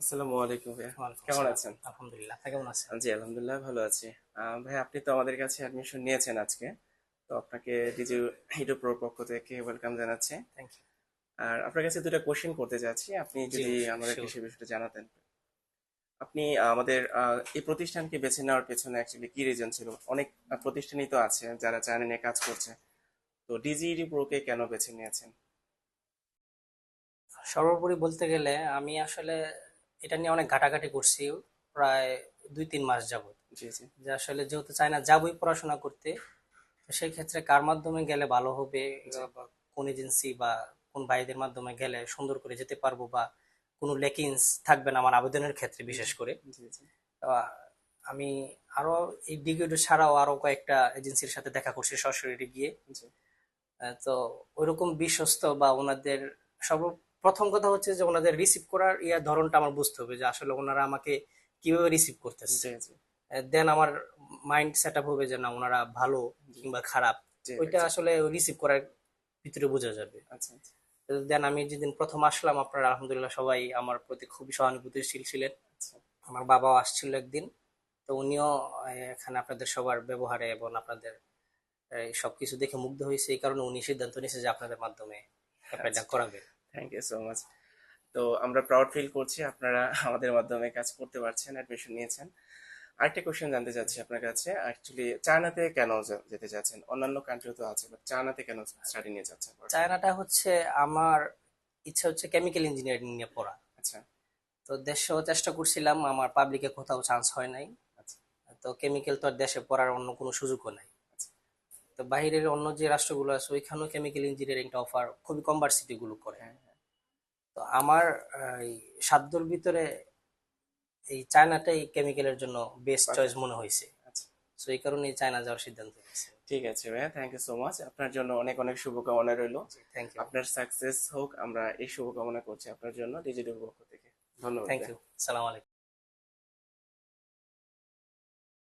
আসসালামু আলাইকুম ভাইয়া। কেমন আছেন? আলহামদুলিল্লাহ কেমন আছেন? জি আলহামদুলিল্লাহ ভালো আছি। ভাই আপনি তো আমাদের কাছে অ্যাডমিশন নিয়েছেন আজকে। তো আপনাকে ডিজি হিডো প্রোর পক্ষ থেকে ওয়েলকাম জানাচ্ছি। থ্যাংক ইউ আর আপনার কাছে দুটো কোশ্চেন করতে যাচ্ছি। আপনি যদি sure. আমাদেরকে বিষয়টা জানাতেন। আপনি আমাদের এই প্রতিষ্ঠানকে বেছে নেওয়ার পেছনে অ্যাকচুয়ালি কি রিজন ছিল? অনেক প্রতিষ্ঠানই তো আছে যারা চায়না নিয়ে কাজ করছে। তো ডিজিডি প্রোকে কেন বেছে নিয়েছেন? সর্বোপরি বলতে গেলে আমি আসলে এটা নিয়ে অনেক ঘাটাঘাটি করছি প্রায় দুই তিন মাস যাবত জি যে আসলে যেহেতু চাই না যাবই পড়াশোনা করতে। তো সেই ক্ষেত্রে কার মাধ্যমে গেলে ভালো হবে কোন এজেন্সি বা কোন ভাইদের মাধ্যমে গেলে সুন্দর করে যেতে পারব বা কোনো লেকিংস থাকবে না আমার আবেদনের ক্ষেত্রে বিশেষ করে। আমি আরও এই ডিগ্রি ছাড়াও আরও কয়েকটা এজেন্সির সাথে দেখা করছি সরাসরি গিয়ে। তো ওইরকম বিশ্বস্ত বা ওনাদের সর্বপ্রথম কথা হচ্ছে যে ওনাদের রিসিভ করার ইয়ার ধরনটা আমার বুঝতে হবে যে আসলে ওনারা আমাকে কীভাবে রিসিভ করতেছে। দেন আমার মাইন্ড সেট আপ হবে যে না ওনারা ভালো কিংবা খারাপ। ওইটা আসলে রিসিভ করার ভিতরে বোঝা যাবে। আচ্ছা আচ্ছা। দেন আমি যেদিন প্রথম আসলাম আপনারা আলহামদুলিল্লাহ সবাই আমার প্রতি খুবই সহানুভূতিশীল ছিলেন। আচ্ছা। আমার বাবাও আসছিল একদিন। তো উনিও এখানে আপনাদের সবার ব্যবহারে এবং আপনাদের সবকিছু দেখে মুগ্ধ হয়েছে। এই কারণে উনি সিদ্ধান্ত নিয়েছে যে আপনাদের মাধ্যমে করাবে। থ্যাংক ইউ সো মাচ তো আমরা প্রাউড ফিল করছি আপনারা আমাদের মাধ্যমে কাজ করতে পারছেন অ্যাডমিশন নিয়েছেন। আরেকটা কোয়েশ্চেন জানতে চাচ্ছি আপনার কাছে। অ্যাকচুয়ালি চায়নাতে কেন যেতে চাচ্ছেন? অন্যান্য কান্ট্রি তো আছে বাট চায়নাতে কেন স্টাডি নিয়ে যাচ্ছেন? চায়নাটা হচ্ছে আমার ইচ্ছা হচ্ছে কেমিক্যাল ইঞ্জিনিয়ারিং নিয়ে পড়া। আচ্ছা। তো দেশেও চেষ্টা করছিলাম আমার পাবলিকে কোথাও চান্স হয় নাই। আচ্ছা। তো কেমিক্যাল তো আর দেশে পড়ার অন্য কোনো সুযোগও নাই। আচ্ছা। তো বাইরের অন্য যে রাষ্ট্রগুলো আছে ওইখানেও কেমিক্যাল ইঞ্জিনিয়ারিংটা অফার খুবই কম ভার্সিটি করে। হ্যাঁ তো আমার সাধ্যর ভিতরে এই চায়নাটাই কেমিক্যালের জন্য বেস্ট চয়েস মনে হয়েছে। সো তো এই কারণে চায়না যাওয়ার সিদ্ধান্ত নিয়েছি ঠিক আছে ভাইয়া থ্যাংক ইউ সো মাচ আপনার জন্য অনেক অনেক শুভকামনা রইল। থ্যাংক ইউ আপনার সাকসেস হোক আমরা এই শুভকামনা করছি আপনার জন্য ডিজিটাল পক্ষ থেকে। ধন্যবাদ থ্যাংক ইউ সালাম আলাইকুম।